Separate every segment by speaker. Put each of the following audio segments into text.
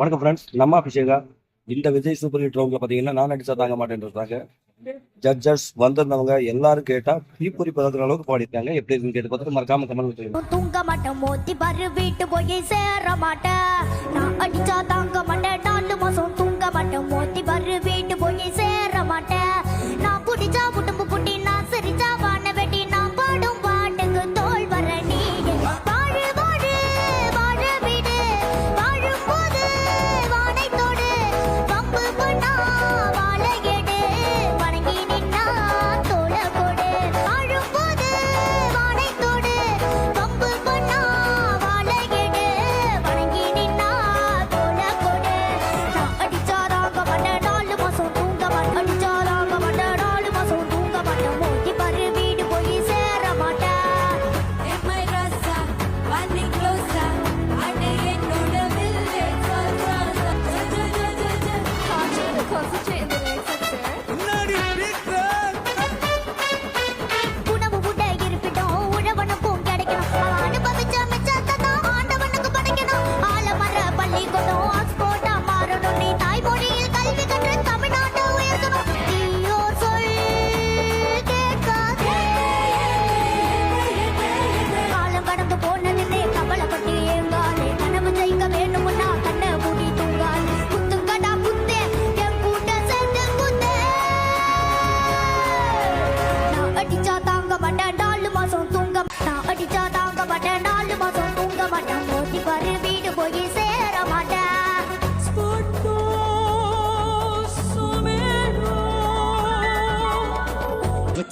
Speaker 1: வணக்கம் ஃப்ரெண்ட்ஸ் நம்ம அபிஷேகா. இந்த விஜய் சூப்பர் ஹிட் ரவுண்ட்ல பாத்தீங்கன்னா நான் நடிச்சா தாங்க மாட்டேன்றாங்க ஜட்ஜஸ் வந்திருந்தவங்க எல்லாரும் கேட்டா தீப்பொறி பதக்கிற அளவுக்கு பாடிருக்காங்க எப்படி இருக்குன்னு கேட்டு பார்த்துட்டு மறக்காம கமெண்ட் பண்ணுங்க
Speaker 2: தூங்க மாட்டேன் மோத்தி பாரு வீட்டு போய் சேர மாட்டேன். நான் அடிச்சா தாங்க மாட்டேன் நாலு மாசம் தூங்க மாட்டேன். மோத்தி பாரு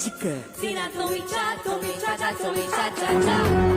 Speaker 3: Dica. Sina, tomi, cha, tomi, cha, cha, tomi, cha, cha, cha.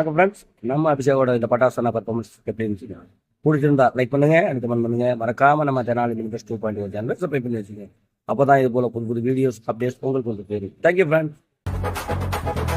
Speaker 1: வணக்கம் ஃப்ரெண்ட்ஸ் நம்ம அபிஷேகோட இந்த பட்டாசான பர்ஃபார்மன்ஸ் எப்படி இருந்துச்சுங்க பிடிச்சிருந்தா லைக் பண்ணுங்க அடுத்த கமெண்ட் பண்ணுங்க. மறக்காம நம்ம சேனல் இன்வெஸ்ட் டூ பாயிண்ட் ஒரு சேனல் சப்ஸ்கிரைப் பண்ணி வச்சுங்க அப்போதான் இது போல புது புது வீடியோஸ் அப்டேட்ஸ் உங்களுக்கு வந்து தெரியும் தேங்க்யூ ஃப்ரெண்ட்ஸ்